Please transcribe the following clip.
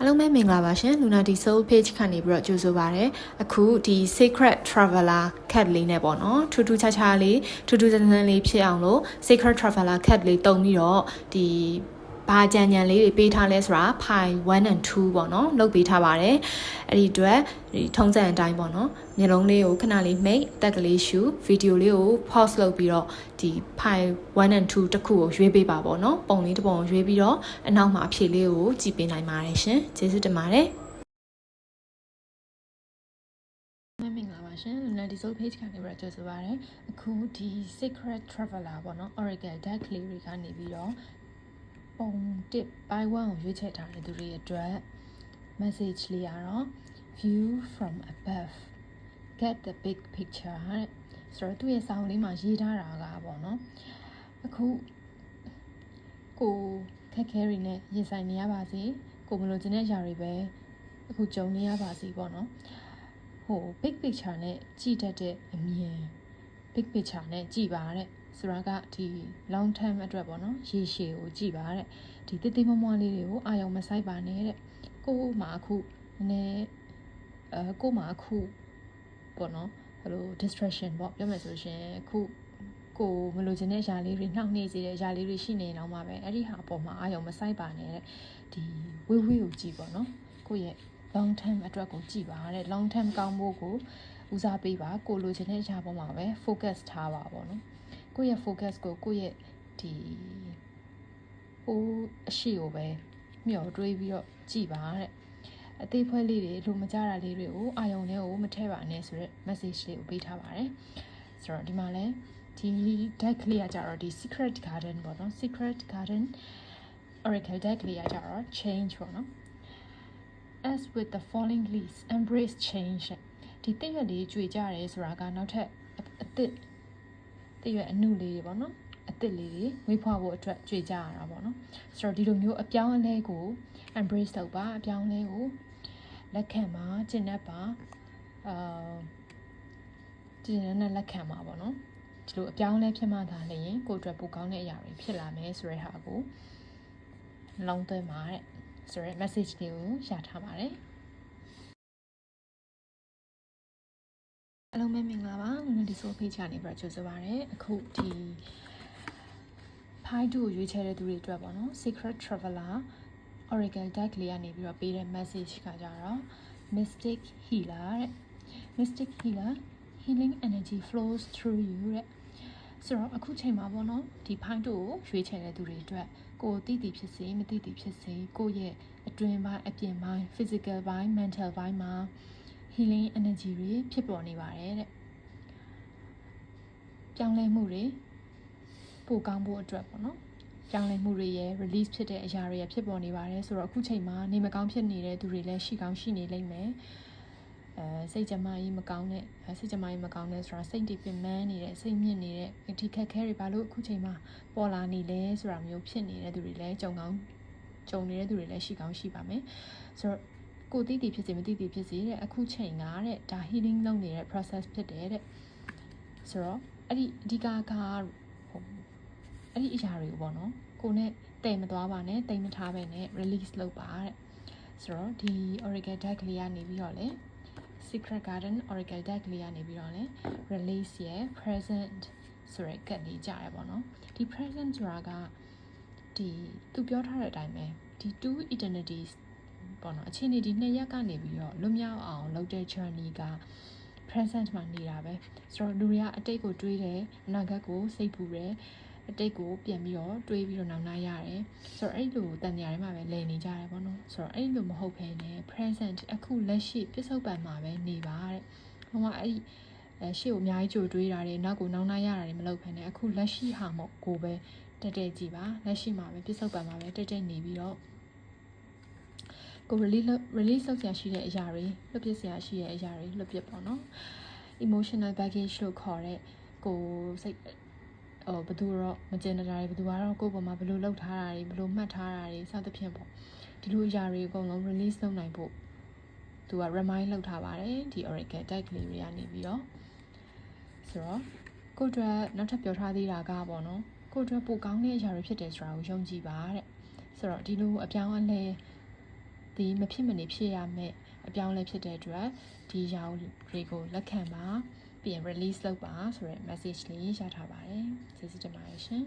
အားလုံးပဲမင်္ဂလာပါရှင် Lunati Soul Page ကနေပြီးတော့ကြိုဆိုပါရစေအခုဒီ Secret Traveler Cat လေးနဲ့ပေါ့နော်ထူးထူးခြားခြားလေးထူးထူးဆန်းဆန်းလေးဖြစ်အောင်လို့ Secret Traveler Cat လေးတုံပြီးတော့ဒီ ဘာကြံကြံလေးတွေပေးထားလဲဆိုတာ file 1 and 2ပေါ့နော်လုပ်ပေးထားပါတယ်အဲ့ဒီအတွက်ဒီထုံးစံအတိုင်းပေါ့နော်မျိုးလုံးလေးကိုခဏလေးမိတ်တက်ကလေးရှူဗီဒီယိုလေးကို pause လုပ်ပြီးတော့ဒီ file 1 and 2တစ်ခုကိုရွေးပေးပါပေါ့နော်ပုံလေးတစ်ပုံကိုရွေးပြီးတော့အနောက်မှာအဖြေလေးကိုကြည့်ပေးနိုင်ပါတယ်ရှင်ကျေးဇူးတင်ပါတယ်မင်္ဂလာပါရှင် Lunati Soul Page ကနေပြီးတော့ကြိုဆိုပါရစေအခုဒီ Secret Traveler ပေါ့နော် Oracle Deck လေးတွေကနေပြီးတော့ ပုံတစ်ပိုင်း1ကိုရွေးချယ်ထားတဲ့သူတွေအတွက် message လေးရတော့ view from above get the big picture တဲ့ဆိုတော့သူ့ရဲ့စာအုပ်လေးမှာရေးထားတာကပေါ့နော်အခုကိုခက်ခဲတွေနဲ့ရင်ဆိုင်နေရပါစေကိုမလို့ခြင်းတဲ့ຢာတွေပဲအခုကြုံနေရပါစေပေါ့နော်ဟို big picture နဲ့ကြည့်တတ်တဲ့အမြင် big picture နဲ့ကြည့်ပါတဲ့ ဆိုတာကဒီ long term အတွက်ပေါ့နော်ရေရှည်ကိုကြည့်ပါတဲ့ဒီတိတိမမွားလေးတွေကိုအာရုံမဆိုင်ပါနဲ့တဲ့ကို့မှာအခုနည်းနည်းအဲကို့မှာအခုပေါ့နော်ဟိုလို distraction ပေါ့ပြောမယ်ဆိုရှင်အခုကိုမလိုချင်တဲ့ຢာလေးတွေနှောက်နှေးစေတဲ့ຢာလေးတွေရှိနေတော့မှပဲအဲ့ဒီဟာအပေါ်မှာအာရုံမဆိုင်ပါနဲ့တဲ့ဒီဝေးဝေးကိုကြည့်ပေါ့နော်ကိုယ့်ရဲ့ long term အတွက်ကိုကြည့်ပါတဲ့ long term ကောင်းဖို့ကိုဦးစားပေးပါကိုလိုချင်တဲ့ຢာပေါ်မှာပဲ focus ထားပါပေါ့နော် ကိုယ့်ရဲ့ focus ကိုကိုယ့်ရဲ့ဒီဟိုအရှိကိုပဲမျှော်တွေးပြီးတော့ကြည့်ပါတဲ့အသေးဖွဲလေးတွေလိုမကြတာလေးတွေကိုအာယုံတွေကိုမထဲပါနဲ့ဆိုတော့ message လေးကိုပေးထားပါတယ်ဆိုတော့ဒီမှာလဲဒီ deck လေးကကြတော့ဒီ secret garden ပေါ့နော် secret garden oracle deck လေးကကြတော့ change ပေါ့နော် as with the falling leaves embrace change ဒီတိတ်ရွက်လေးကြွေကြရဲဆိုတာကနောက်ထပ်အသစ် တိတ်ရွက်အနုလေးတွေပေါ့နော်အသစ်လေးတွေဝေးဖွားဖို့အတွက်ကြွေကြရတာပေါ့နော်ဆိုတော့ဒီလိုမျိုးအပြောင်းအလဲကို embrace လုပ်ပါအပြောင်းအလဲကိုလက်ခံပါကျင့်တတ်ပါအာကျင့်တဲ့လက်ခံပါပေါ့နော်ဒီလိုအပြောင်းအလဲဖြစ်မှသာလျှင်ကိုယ့်အတွက်ပိုကောင်းတဲ့အရာတွေဖြစ်လာမယ်ဆိုတဲ့ဟာကိုလုံးသွင်းပါတဲ့ဆိုရဲ message လေးကိုရထားပါတယ် အလုံးပဲမင်္ဂလာပါငွေဒီဆို page ကနေပြီးတော့ကြိုဆိုပါရစေအခုဒီဖိုင်တူကိုရွေးချယ်တဲ့သူတွေအတွက်ပေါ့နော် secret traveler oracle deck လေးကနေပြီးတော့ပေးတဲ့ message ကကြတော့ mystic healer တဲ့ mystic healer healing energy flows through you တဲ့ဆိုတော့အခုချိန်မှာပေါ့နော်ဒီဖိုင်တူကိုရွေးချယ်တဲ့သူတွေအတွက်ကိုယ်တည်တည်ဖြစ်စေမတည်တည်ဖြစ်စေကိုယ့်ရဲ့အတွင်းပိုင်းအပြင်ပိုင်း physical ပိုင်း mental ပိုင်းမှာ healing energy တွေဖြစ်ပေါ်နေပါတယ်တဲ့ပြောင်းလဲမှုတွေပိုကောင်းဖို့အတွက်ပေါ့နော်ပြောင်းလဲမှုတွေရဲ့ release ဖြစ်တဲ့အရာတွေရဖြစ်ပေါ်နေပါတယ်ဆိုတော့အခုချိန်မှာနေမကောင်းဖြစ်နေတဲ့သူတွေလည်းရှိကောင်းရှိနေလိမ့်မယ်အဲစိတ်ကြမ်းမာရေးမကောင်းတဲ့စိတ်ကြမ်းမာရေးမကောင်းတဲ့ဆိုတာစိတ်တည်ပင်ပန်းနေတဲ့စိတ်မြင့်နေတဲ့ဒီခက်ခဲတွေဘာလို့အခုချိန်မှာပေါ်လာနေလဲဆိုတာမျိုးဖြစ်နေတဲ့သူတွေလည်းကြုံကောင်းကြုံနေတဲ့သူတွေလည်းရှိကောင်းရှိပါမယ်ဆိုတော့ ကိုတည်တည်ဖြစ်စေမတည်တည်ဖြစ်စေတဲ့အခုချိန်ကတဲ့ဒါ healing လုပ်နေတဲ့ process ဖြစ်တယ်တဲ့ဆိုတော့အဲ့ဒီအဓိကကဟိုအဲ့ဒီအရာတွေကိုပေါ့နော်ကိုနဲ့တိမ်မသွားပါနဲ့တိမ်မထားပဲနဲ့ release လုပ်ပါတဲ့ဆိုတော့ဒီ oracle deck လေးကနေပြီးတော့လေ secret garden oracle deck လေးကနေပြီးတော့လေ release ရဲ့ present ဆိုရဲကတ်လေးကြားရပါတော့ဒီ present ဆိုတာကဒီသူပြောထားတဲ့အတိုင်းပဲဒီ two eternities ပေါ့နော်အခြေအနေဒီနှစ်ရက်ကနေပြီးတော့လွတ်မြောက်အောင်လုပ်တဲ့ journey က present မှာနေတာပဲဆိုတော့လူတွေကအတိတ်ကိုတွေးတယ်အနာဂတ်ကိုစိတ်ပူတယ်အတိတ်ကိုပြန်ပြီးတော့တွေးပြီးတော့နောက်နာရတယ်ဆိုတော့အဲ့လိုတန်တရားတွေမှာပဲလည်နေကြတယ်ပေါ့နော်ဆိုတော့အဲ့လိုမဟုတ်ဘဲနဲ့ present အခုလက်ရှိပြစ္ဆုတ်ပံမှာပဲနေပါတဲ့ဟိုမှာအဲ့ဒီအဲရှေ့ကိုအများကြီးကြိုတွေးတာတွေနောက်ကိုနောက်နာရတာတွေမလုပ်ဘဲနဲ့အခုလက်ရှိဟာမို့ကိုပဲတက်တက်ကြည့်ပါလက်ရှိမှာပဲပြစ္ဆုတ်ပံမှာပဲတက်တက်နေပြီးတော့ ကို release release လုပ်ဆရာရှိတဲ့အရာတွေလွတ်ပြစ်ဆရာရှိတဲ့အရာတွေလွတ်ပြစ်ပေါ့နော် emotional baggage လို့ခေါ်တဲ့ကိုစိတ်ဟိုဘသူတော့မကျင်တတာတွေဘသူကတော့ကိုယ့်ပေါ်မှာဘလို့လောက်ထားတာတွေဘလို့မှတ်ထားတာတွေစသဖြင့်ပေါ့ဒီလိုအရာတွေအကုန်လုံး release လုပ်နိုင်ဖို့သူက remind လုပ်ထားပါတယ်ဒီ oracle deck လေးတွေကနေပြီးတော့ဆိုတော့ကိုယ့်အတွက်နောက်ထပ်ပြောထားသေးတာကပေါ့နော်ကိုယ့်အတွက်ပိုကောင်းတဲ့အရာတွေဖြစ်တယ်ဆိုတာကိုယုံကြည်ပါတဲ့ဆိုတော့ဒီလိုအပြောင်းအလဲ ဒီမဖြစ်မနေဖြစ်ရမယ့်အပြောင်းအလဲဖြစ်တဲ့အတွက်ဒီရောင်တွေကိုလက်ခံပါပြီးရင် release လုပ်ပါဆိုတဲ့ message လေးရထားပါတယ်ကျေးဇူးတင်ပါတယ်ရှင်